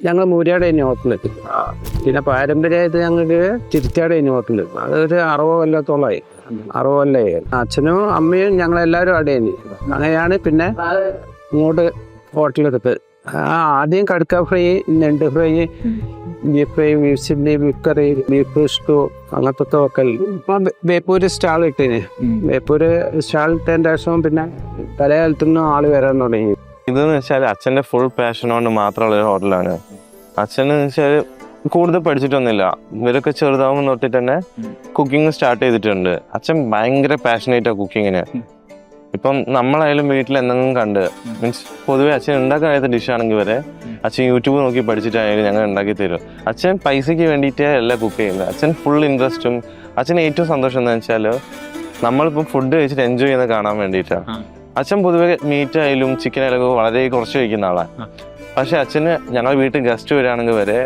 ഞങ്ങൾ മൂര്യാട് കഴിഞ്ഞ ഹോട്ടലെത്തി പിന്നെ പാരമ്പര്യമായിട്ട് ഞങ്ങൾക്ക് തിരുത്തിയാട് കഴിഞ്ഞ ഹോട്ടൽ അതൊരു അറുപത് കൊല്ലത്തോളമായി. അറുപത് കൊല്ലമായി അച്ഛനും അമ്മയും ഞങ്ങളെല്ലാവരും അവിടെ ഇനി അങ്ങനെയാണ് പിന്നെ ഇങ്ങോട്ട് ഹോട്ടലെടുത്ത് ആ ആദ്യം കടുക്ക ഫ്രൈ ഞണ്ട് fry beef fry beef chilli beef curry beef ഇഷ്ടു അങ്ങനത്തെ ഒക്കെ ഇപ്പം ബേപ്പൂര് സ്റ്റാൾ ഇട്ടേന്. ബേപ്പൂര് സ്റ്റാൾ ഇട്ടതിന്റെ ശേഷം പിന്നെ പല കാലത്തു നിന്നും ആൾ വരാൻ തുടങ്ങി. ഇതെന്ന് വെച്ചാൽ അച്ഛന്റെ ഫുൾ പാഷൻ കൊണ്ട് മാത്രമുള്ള ഒരു ഹോട്ടലാണ് എന്ന് വെച്ചാൽ കൂടുതൽ പഠിച്ചിട്ടൊന്നുമില്ല. ഇവരൊക്കെ ചെറുതാവുമ്പോൾ തൊട്ടിട്ട് തന്നെ കുക്കിംഗ് സ്റ്റാർട്ട് ചെയ്തിട്ടുണ്ട്. അച്ഛൻ ഭയങ്കര പാഷനേറ്റാണ് കുക്കിങ്ങിന് ഇപ്പം നമ്മളായാലും വീട്ടിൽ എന്തെങ്കിലും കണ്ട് മീൻസ് പൊതുവെ അച്ഛൻ ഉണ്ടാക്കാൻ കഴിയാത്ത ഡിഷ് ആണെങ്കിൽ വരെ അച്ഛൻ യൂട്യൂബ് നോക്കി പഠിച്ചിട്ടായാലും ഞങ്ങൾ ഉണ്ടാക്കി തരും. അച്ഛൻ പൈസയ്ക്ക് വേണ്ടിയിട്ടേ അല്ല കുക്ക് ചെയ്യുന്നത്. അച്ഛൻ ഫുൾ ഇൻട്രസ്റ്റും അച്ഛന് ഏറ്റവും സന്തോഷം എന്താണെന്ന് വെച്ചാൽ നമ്മളിപ്പം ഫുഡ് കഴിച്ചിട്ട് എൻജോയ് ചെയ്യുന്നത് കാണാൻ വേണ്ടിയിട്ടാണ്. അച്ഛൻ പൊതുവെ മീറ്റ് ആയാലും ചിക്കൻ ആയാലും വളരെ കുറച്ച് കഴിക്കുന്ന ആളാണ്. പക്ഷെ അച്ഛന് ഞങ്ങൾ വീട്ടിൽ ഗസ്റ്റ് വരികയാണെങ്കിൽ വരെ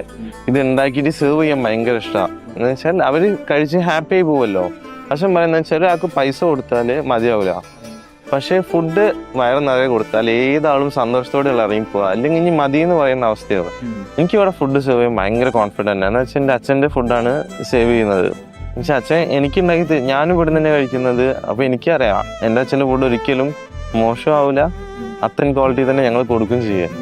ഇത് ഉണ്ടാക്കിയിട്ട് സെർവ് ചെയ്യാൻ ഭയങ്കര ഇഷ്ടമാണ് എന്ന് വെച്ചാൽ അവർ കഴിച്ച് ഹാപ്പി ആയി പോവല്ലോ. അച്ഛൻ പറയുന്നത് വെച്ചാൽ ആൾക്ക് പൈസ കൊടുത്താൽ മതിയാവില്ല പക്ഷേ ഫുഡ് വയറ് നിറയെ കൊടുത്താൽ ഏതാളും സന്തോഷത്തോടെ ഇറങ്ങി പോവുക അല്ലെങ്കിൽ ഇനി മതി എന്ന് പറയുന്ന അവസ്ഥയാണ്. എനിക്ക് ഇവിടെ ഫുഡ് സെർവ് ചെയ്യാൻ ഭയങ്കര കോൺഫിഡന്റ് ആണ്. വെച്ചാൽ എന്റെ അച്ഛന്റെ ഫുഡാണ് സേവ് ചെയ്യുന്നത്. പക്ഷെ അച്ഛൻ എനിക്ക് ഉണ്ടാക്കി ഞാനും ഇവിടെ തന്നെ കഴിക്കുന്നത്. അപ്പോൾ എനിക്കറിയാം എന്റെ അച്ഛന്റെ ഫുഡ് ഒരിക്കലും മോശമാവില്ല അത്രയും ക്വാളിറ്റി തന്നെ ഞങ്ങൾ കൊടുക്കുകയും ചെയ്യും.